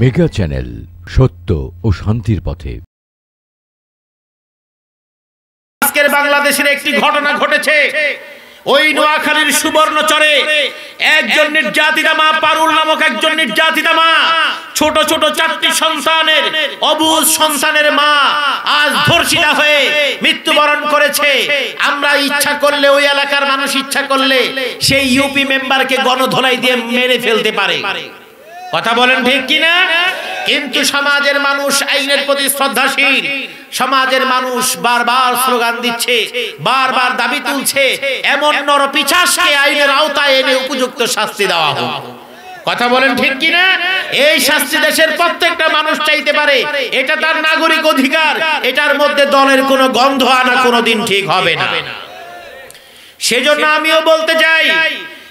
Mega channel সত্য ও শান্তির পথে। আজকের বাংলাদেশের একটি ঘটনা ঘটেছে। ওই নোয়াখালীর সুবর্ণচরে একজন নির্যাতিতা মা, পারুল নামক একজন নির্যাতিতা মা, ছোট ছোট চারটি সন্তানের, অবুজ সন্তানের মা আজ ধর্ষিতা হয়ে মৃত্যুবরণ করেছে। আমরা ইচ্ছা করলে, ওই এলাকার মানুষ ইচ্ছা করলে সেই ইউপি মেম্বারকে গণধোলাই দিয়ে মেরে ফেলতে পারে। কথা বলেন ঠিক কিনা? কিন্তু সমাজের মানুষ আইনের প্রতি শ্রদ্ধাশীল। সমাজের মানুষ বারবার স্লোগান দিচ্ছে, বারবার দাবি তুলছে, এমন নরপিচাসকে আইনের আওতায় এনে উপযুক্ত শাস্তি দেওয়া হোক। কথা বলেন ঠিক কিনা? এই শাস্তি দেশের প্রত্যেকটা মানুষ চাইতে পারে। এটা তার নাগরিক অধিকার। এটার মধ্যে দলের কোনো গন্ধ আনা কোনোদিন ঠিক হবে না। সেজন্য আমিও বলতে চাই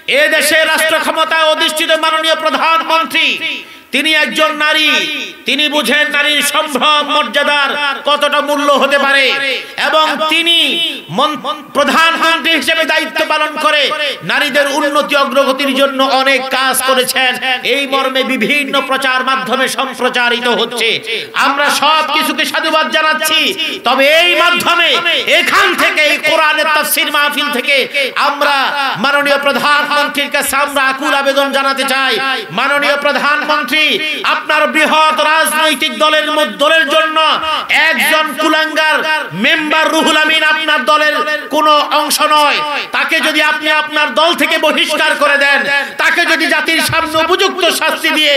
এ দেশে রাষ্ট্র ক্ষমতায় অধিষ্ঠিত মাননীয় প্রধানমন্ত্রী তিনি একজন নারী, তিনি বুঝেন নারীর সম্ভ্রম মর্যাদার কতটা মূল্য হতে পারে। এবং তিনি প্রধানমন্ত্রী হিসেবে দায়িত্ব পালন করে নারীদের উন্নতি, অগ্রগতির জন্য অনেক কাজ করেছেন। এই মর্মে বিভিন্ন প্রচার মাধ্যমে সম্প্রচারিত হচ্ছে। আমরা সব কিছুকে সাধুবাদ জানাচ্ছি। তবে এই মাধ্যমে এখান থেকে, এই কোরআনের তাফসীর মাহফিল থেকে আমরা মাননীয় প্রধানমন্ত্রীর কাছে আমরা আকুল আবেদন জানাতে চাই। মাননীয় প্রধানমন্ত্রী আপনার বৃহৎ রাজনৈতিক দলের দলের জন্য একজন কুলাঙ্গার মেম্বার রুহুল আমিন আপনার দলের কোনো অংশ নয়। তাকে যদি আপনি আপনার দল থেকে বহিষ্কার করে দেন, তাকে যদি জাতির সামনে উপযুক্ত শাস্তি দিয়ে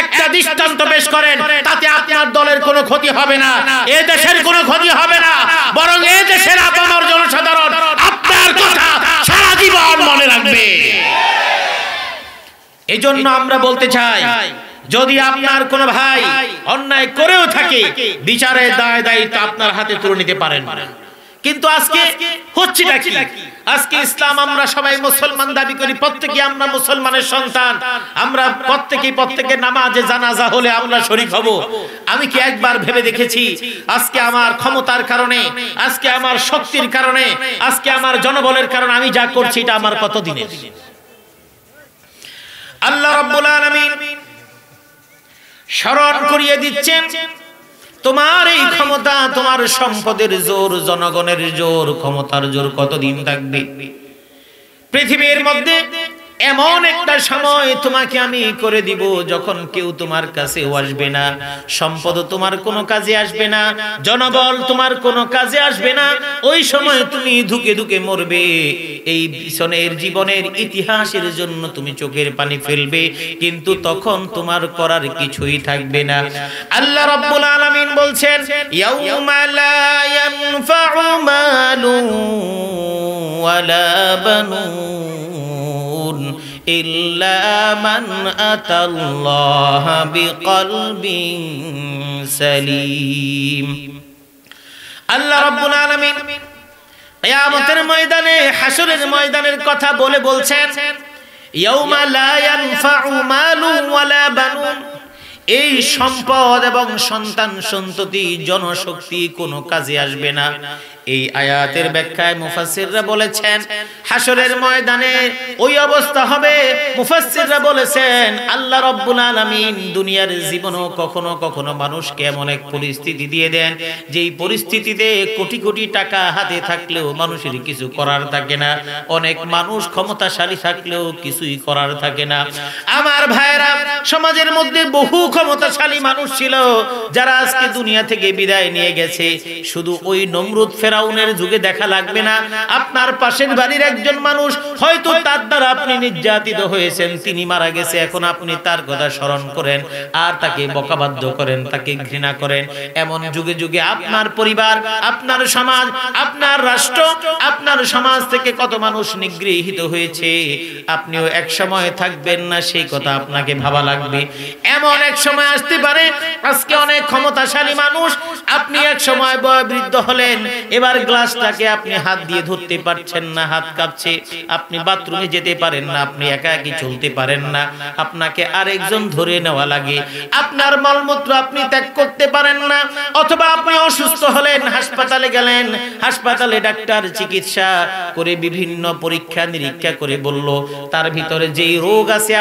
একটা দৃষ্টান্ত পেশ করেন, তাতে আপনার দলের কোনো ক্ষতি হবে না। এ দেশের কোনো ক্ষতি হবে না। বরং এ দেশের আপনার জনসাধারণ আপনার কথা সারা জীবন মনে রাখবে। এই জন্য আমরা বলতে চাই যদি আপনার কোন ভাই অন্যায় করেও থাকে বিচারের দায় দায়িত্ব আপনার হাতে তুলে নিতে পারেন কিন্তু আজকে হচ্ছে কি? আজকে ইসলাম আমরা সবাই মুসলমান দাবি করি প্রত্যেকে আমরা মুসলমানের সন্তান। আমরা প্রত্যেকে প্রত্যেকের নামাজে জানাজা হলে আমরা শরিক হব। আমি কি একবার ভেবে দেখেছি? আজকে আমার ক্ষমতার কারণে আজকে আমার শক্তির কারণে আজকে আমার জনবলের কারণে আমি যা করছি এটা আমার কত দিনের আল্লাহ রাব্বুল আলামিন স্মরণ করিয়ে দিচ্ছেন। তোমার এই ক্ষমতা, তোমার সম্পদের জোর, জনগণের জোর, ক্ষমতার জোর কতদিন থাকবে? পৃথিবীর মধ্যে এমন একটা সময় তোমাকে আমি করে দিব যখন কেউ তোমার কাছে আসবে না। সম্পদ তোমার কোনো কাজে আসবে না। জনবল তোমার কোনো কাজে আসবে না। ওই সময় তুমি ধুকে ধুকে মরবে। এই পিছনের জীবনের ইতিহাসের জন্য তুমি চোখের পানি ফেলবে। কিন্তু তখন তোমার করার কিছুই থাকবে না। আল্লাহ রাব্বুল আলামিন বলছেন ইয়াউমা লা ইয়ানফাউ মালু ওয়ালা বানুন। ইল্লা মান আতাল্লাহ বিকলবিন সালিম আল্লাহ রাব্বুল আলামিন কিয়ামতের ময়দানে, হাসরের ময়দানের কথা বলে বলছেন, ইয়াউমা লা ইয়ানফাউ এই সম্পদ এবং সন্তান সন্ততি, জনশক্তি কোনো কাজে আসবে না। এই আয়াতের ব্যাখ্যায় মুফাসসিররা বলেছেন হাসরের ময়দানে ওই অবস্থা হবে। মুফাসসিররা বলেছেন, আল্লাহ রাব্বুল আলামিন দুনিয়ার জীবনও কখনো কখনো মানুষকে এমন এক পরিস্থিতি দিয়ে দেন, যেই পরিস্থিতিতে কোটি কোটি টাকা হাতে থাকলেও মানুষের কিছু করার থাকে না, অনেক মানুষ ক্ষমতাশালী থাকলেও কিছুই করার থাকে না। আমার ভাইরা সমাজের মধ্যে বহু ক্ষমতাশালী মানুষ ছিল, যারা আজকে দুনিয়া থেকে বিদায় নিয়ে গেছে। শুধু ওই নমরুদ ফেরাউনের যুগে দেখা লাগবে না। আপনার পাশের বাড়ির একজন মানুষ হয়তো দ্বারা আপনি নির্যাতিত হয়েছেন, তিনি মারা গেছে, এখন আপনি তার কথা স্মরণ করেন আর তাকে বকাবাধ্য করেন, তাকে ঘৃণা করেন। এমন যুগে যুগে আপনার পরিবার, আপনার সমাজ, আপনার রাষ্ট্র, আপনার সমাজ থেকে কত মানুষ নিগৃহীত হয়েছে। আপনিও এক সময় থাকবেন না, সেই কথা আপনাকে ভাবা লাগবে। এমন এক সময় আসতে পারে, আজকে অনেক ক্ষমতাশালী মানুষ, আপনি এক সময় বয় বৃদ্ধ হলেন, এবার গ্লাসটাকে আপনি হাত দিয়ে ধরতে পারছেন না, হাত কাঁপছে। আপনি বাথরুমে যেতে পারেন না, আপনি একা একই চলতে পারেন না। আপনাকে আরেকজন ধরে নেওয়া লাগে। আপনার মলমূত্র আপনি ত্যাগ করতে পারেন না, অথবা আপনি অসুস্থ হলেন, হাসপাতালে গেলেন, হাসপাতালে ডাক্তার চিকিৎসা করে বিভিন্ন পরীক্ষা নিরীক্ষা করে বলল, তার ভিতরে যেই রোগ আছে